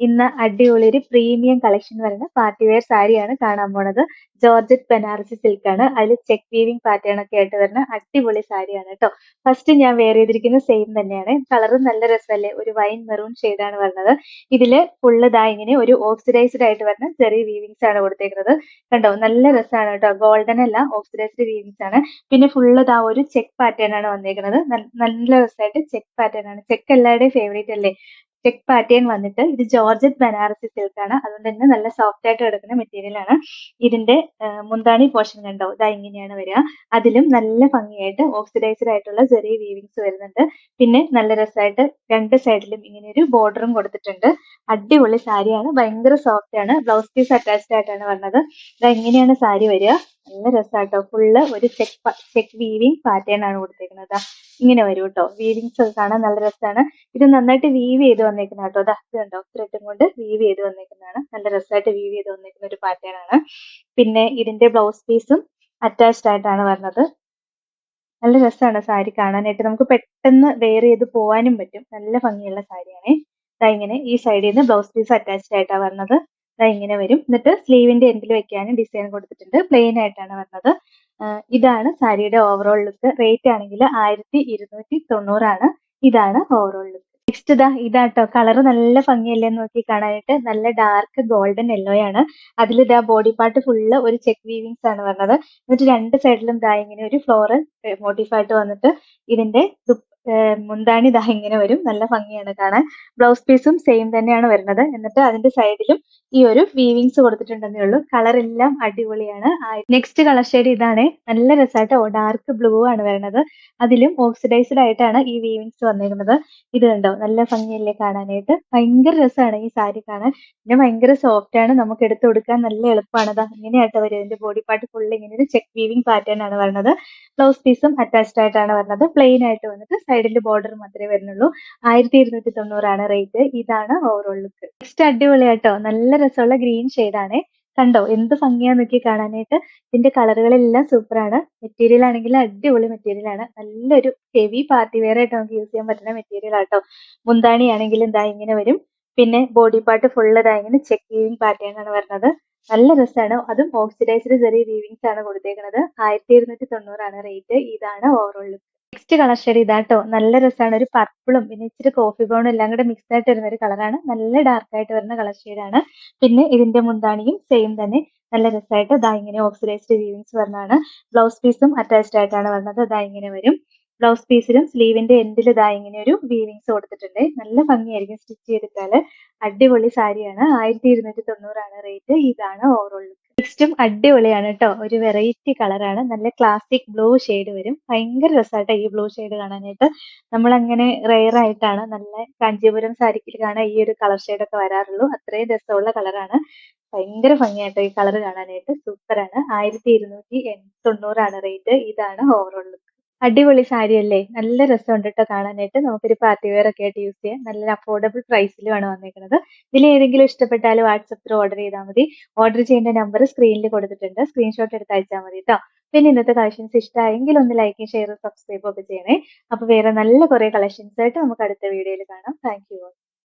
ഇന്ന് അടിപൊളി ഒരു പ്രീമിയം കളക്ഷൻ വരുന്ന പാർട്ടി വെയർ സാരിയാണ് കാണാൻ പോണത്. ജോർജറ്റ് ബനാറസി സിൽക്ക് ആണ് അതിൽ ചെക്ക് വീവിംഗ് പാറ്റേൺ ഒക്കെ ആയിട്ട് വരുന്ന അടിപൊളി സാരിയാണ് കേട്ടോ ഫസ്റ്റ് ഞാൻ വെയർ ചെയ്തിരിക്കുന്ന സെയിം തന്നെയാണ്. കളറും നല്ല രസമല്ലേ? ഒരു വൈൻ മെറൂൺ ആണ് വരുന്നത്. ഇതിൽ ഫുള്ള് ദാ ഇങ്ങനെ ഒരു ഓക്സിഡൈസ്ഡ് ആയിട്ട് വരുന്ന ചെറിയ വീവിങ്സ് ആണ് കൊടുത്തേക്കുന്നത്. കണ്ടോ? നല്ല രസമാണ് കേട്ടോ ഗോൾഡൻ അല്ല ഓക്സിഡൈസ്ഡ് വീവിങ്സ് ആണ്. പിന്നെ ഫുള്ള് ദാ ഒരു ചെക്ക് പാറ്റേൺ ആണ് വന്നേക്കുന്നത്. നല്ല രസമായിട്ട് ചെക്ക് പാറ്റേൺ ആണ്. ചെക്ക് എല്ലാവരുടെയും ഫേവറേറ്റ് അല്ലേ? ചെക്ക് പാറ്റേൺ വന്നിട്ട് ഇത് ജോർജറ്റ് ബനാറസി സിൽക്കാണ് അതുകൊണ്ട് തന്നെ നല്ല സോഫ്റ്റ് ആയിട്ട് കിടക്കുന്ന മെറ്റീരിയൽ ആണ്. ഇതിന്റെ മുന്താണി പോർഷൻ കണ്ടോ? ഇതാ ഇങ്ങനെയാണ് വരിക. അതിലും നല്ല ഭംഗിയായിട്ട് ഓക്സിഡൈസ്ഡ് ആയിട്ടുള്ള ചെറിയ വീവിങ്സ് വരുന്നുണ്ട്. പിന്നെ നല്ല രസമായിട്ട് രണ്ട് സൈഡിലും ഇങ്ങനെ ഒരു ബോർഡറും കൊടുത്തിട്ടുണ്ട്. അടിപൊളി സാരിയാണ്. ഭയങ്കര സോഫ്റ്റ് ആണ്. ബ്ലൗസ് പീസ് അറ്റാച്ച്ഡ് ആയിട്ടാണ് വന്നത്. ഇതാ ഇങ്ങനെയാണ് സാരി വരിക. നല്ല രസമാട്ടോ ഫുള്ള് ഒരു ചെക്ക് ചെക്ക് വീവിങ് പാറ്റേൺ ആണ് കൊടുത്തേക്കുന്നത്. ഇങ്ങനെ വരും കേട്ടോ വീവിങ്സ് ഒക്കെ കാണാൻ നല്ല രസമാണ് ഇത് നന്നായിട്ട് വീവ് ചെയ്ത് വന്നേക്കുന്ന കേട്ടോ അത് കണ്ടോ? ത്രെഡും കൊണ്ട് വീവ് ചെയ്ത് വന്നേക്കുന്നതാണ്. നല്ല രസമായിട്ട് വീവ് ചെയ്ത് വന്നേക്കുന്ന ഒരു പാറ്റേൺ ആണ്. പിന്നെ ഇതിന്റെ ബ്ലൗസ് പീസും അറ്റാച്ച്ഡ് ആയിട്ടാണ് വരുന്നത് നല്ല രസമാണ് സാരി കാണാനായിട്ട്. നമുക്ക് പെട്ടെന്ന് വെയർ ചെയ്ത് പോവാനും പറ്റും. നല്ല ഭംഗിയുള്ള സാരിയാണേ. ഇങ്ങനെ ഈ സൈഡിൽ നിന്ന് ബ്ലൗസ് പീസ് അറ്റാച്ച്ഡ് ആയിട്ടാണ് വരുന്നത് ഇങ്ങനെ വരും. എന്നിട്ട് സ്ലീവിന്റെ എൻഡിൽ വെക്കാനും ഡിസൈൻ കൊടുത്തിട്ടുണ്ട്. പ്ലെയിൻ ആയിട്ടാണ് വരുന്നത് ഇതാണ് സാരിയുടെ ഓവറോൾ ലുക്ക് റേറ്റ് ആണെങ്കിൽ ആയിരത്തി ഇരുന്നൂറ്റി തൊണ്ണൂറാണ് ഇതാണ് ഓവറോൾ ലുക്ക് നെക്സ്റ്റ് ഇതാ ഇതാട്ടോ. കളർ നല്ല ഭംഗിയല്ലേ നോക്കി കാണാനായിട്ട്. നല്ല ഡാർക്ക് ഗോൾഡൻ യെല്ലോ ആണ്. അതിൽ ഇതാ ബോഡി പാർട്ട് ഫുള്ള് ഒരു ചെക്ക് വീവിങ്സ് ആണ് വന്നത്. എന്നിട്ട് രണ്ട് സൈഡിലും ഇതാ ഇങ്ങനെ ഒരു ഫ്ലോറൽ മോട്ടീഫായിട്ട് വന്നിട്ട് ഇതിന്റെ മുന്താണി ദാ ഇങ്ങനെ വരും. നല്ല ഭംഗിയാണ് കാണാൻ. ബ്ലൗസ് പീസും സെയിം തന്നെയാണ് വരുന്നത്. എന്നിട്ട് അതിന്റെ സൈഡിലും ഈ ഒരു വീവിങ്സ് കൊടുത്തിട്ടുണ്ടെന്നേ ഉള്ളൂ. കളർ എല്ലാം അടിപൊളിയാണ്. നെക്സ്റ്റ് കളർ ഷെയ്ഡ് ഇതാണ്. നല്ല രസമായിട്ട് ഡാർക്ക് ബ്ലൂ ആണ് വരുന്നത്. അതിലും ഓക്സിഡൈസ്ഡ് ആയിട്ടാണ് ഈ വീവിങ്സ് വന്നിരുന്നത് ഇത് കണ്ടോ? നല്ല ഭംഗിയല്ലേ കാണാനായിട്ട്. ഭയങ്കര രസമാണ് ഈ സാരി കാണാൻ. പിന്നെ ഭയങ്കര സോഫ്റ്റ് ആണ്. നമുക്ക് എടുത്തു കൊടുക്കാൻ നല്ല എളുപ്പമാണ്. അതാ ഇങ്ങനെയായിട്ട് വരും. ഇതിന്റെ ബോഡി പാർട്ട് ഫുള്ള് ഇങ്ങനെ ഒരു ചെക്ക് വീവിങ് പാറ്റേൺ ആണ് വരുന്നത്. ബ്ലൗസ് പീസും അറ്റാച്ച്ഡ് ആയിട്ടാണ് വരുന്നത്. പ്ലെയിൻ ആയിട്ട് വന്നിട്ട് സൈഡിൽ ബോർഡർ മാത്രമേ വരുന്നുള്ളൂ. ആയിരത്തി ഇരുന്നൂറ്റി തൊണ്ണൂറാണ് റേറ്റ് ഇതാണ് ഓവറോൾ ലുക്ക് നെക്സ്റ്റ് അടിപൊളിയാട്ടോ. നല്ല രസമുള്ള ഗ്രീൻ ആണ്. കണ്ടോ? എന്ത് ഭംഗിയാ നോക്കി കാണാനായിട്ട്. ഇതിന്റെ കളറുകളെല്ലാം സൂപ്പറാണ് മെറ്റീരിയൽ ആണെങ്കിൽ അടിപൊളി മെറ്റീരിയൽ ആണ്. നല്ലൊരു ഹെവി പാർട്ടി വെയർ ആയിട്ട് നമുക്ക് യൂസ് ചെയ്യാൻ പറ്റുന്ന മെറ്റീരിയൽ ആട്ടോ. മുന്താണി ആണെങ്കിൽ എന്താ ഇങ്ങനെ വരും. പിന്നെ ബോഡി പാർട്ട് ഫുൾ ഇതാ ഇങ്ങനെ ചെക്ക് വീവിംഗ് പാറ്റേൺ ആണ് വരുന്നത്. നല്ല രസമാണ്. അതും ഓക്സിഡൈസ്ഡ് ചെറിയ വീവിങ്സ് ആണ് കൊടുത്തേക്കുന്നത് ആയിരത്തി ഇരുന്നൂറ്റി തൊണ്ണൂറാണ് റേറ്റ് ഇതാണ് overall look next colour shade ഇതാട്ടോ. നല്ല രസമാണ് ഒരു പർപ്പിളും പിന്നെ ഇച്ചിരി കോഫി ബ്രൗണും എല്ലാം കൂടെ മിക്സ് ആയിട്ട് വരുന്ന ഒരു കളറാണ് നല്ല ഡാർക്ക് ആയിട്ട് വരുന്ന കളർ ഷെയ്ഡാണ് പിന്നെ ഇതിന്റെ മുന്താണിയും സെയിം തന്നെ. നല്ല രസമായിട്ട് ദാ ഇങ്ങനെ ഓക്സിഡൈസ്ഡ് വീവിങ്സ് വരുന്നതാണ് ബ്ലൗസ് പീസും അറ്റാച്ച്ഡ് ആയിട്ടാണ് വരുന്നത് ദാ ഇങ്ങനെ വരും. ബ്ലൗസ് പീസിലും സ്ലീവിന്റെ എൻഡിൽ ഇതാ ഇങ്ങനെ ഒരു വീവിങ്സ് കൊടുത്തിട്ടുണ്ട്. നല്ല ഭംഗിയായിരിക്കും സ്റ്റിച്ച് ചെയ്തിട്ടാൽ അടിപൊളി സാരിയാണ്. ആയിരത്തി ഇരുന്നൂറ്റി തൊണ്ണൂറാണ് റേറ്റ് ഇതാണ് ഓവറോൾ നെക്സ്റ്റും അടിപൊളിയാണ് കേട്ടോ ഒരു വെറൈറ്റി കളറാണ് നല്ല ക്ലാസിക് ബ്ലൂ ഷെയ്ഡ് വരും. ഭയങ്കര രസമായിട്ട് ഈ ബ്ലൂ ഷെയ്ഡ് കാണാനായിട്ട്. നമ്മൾ അങ്ങനെ റെയർ ആയിട്ടാണ് നല്ല കാഞ്ചീപുരം സാരിക്കിൽ കാണാൻ ഈ ഒരു കളർ ഷെയ്ഡ് ഒക്കെ വരാറുള്ളൂ. അത്രയും രസമുള്ള കളറാണ് ഭയങ്കര ഭംഗിയായിട്ടോ ഈ കളർ കാണാനായിട്ട് സൂപ്പറാണ് ആയിരത്തി ഇരുന്നൂറ്റി തൊണ്ണൂറാണ് റേറ്റ് ഇതാണ് ഓവറോൾ അടിപൊളി സാരി അല്ലേ നല്ല രസമുണ്ട് കേട്ടോ കാണാനായിട്ട്. നമുക്കൊരു പാർട്ടി വെയർ ഒക്കെ ആയിട്ട് യൂസ് ചെയ്യാം. നല്ല അഫോർഡബിൾ പ്രൈസിലുമാണ് വന്നിരിക്കുന്നത് ഇതിൽ ഏതെങ്കിലും ഇഷ്ടപ്പെട്ടാൽ വാട്സപ്പിൽ ഓർഡർ ചെയ്താൽ മതി. ഓർഡർ ചെയ്യേണ്ട നമ്പർ സ്ക്രീനിൽ കൊടുത്തിട്ടുണ്ട്. സ്ക്രീൻഷോട്ട് എടുത്ത് അയച്ചാൽ മതി കേട്ടോ പിന്നെ ഇന്നത്തെ കളക്ഷൻസ് ഇഷ്ടമായെങ്കിൽ ഒന്ന് ലൈക്കും ഷെയറും സബ്സ്ക്രൈബും ഒക്കെ ചെയ്യണേ. അപ്പോൾ വേറെ നല്ല കുറേ കളക്ഷൻസ് ആയിട്ട് നമുക്ക് അടുത്ത വീഡിയോയിൽ കാണാം. Thank you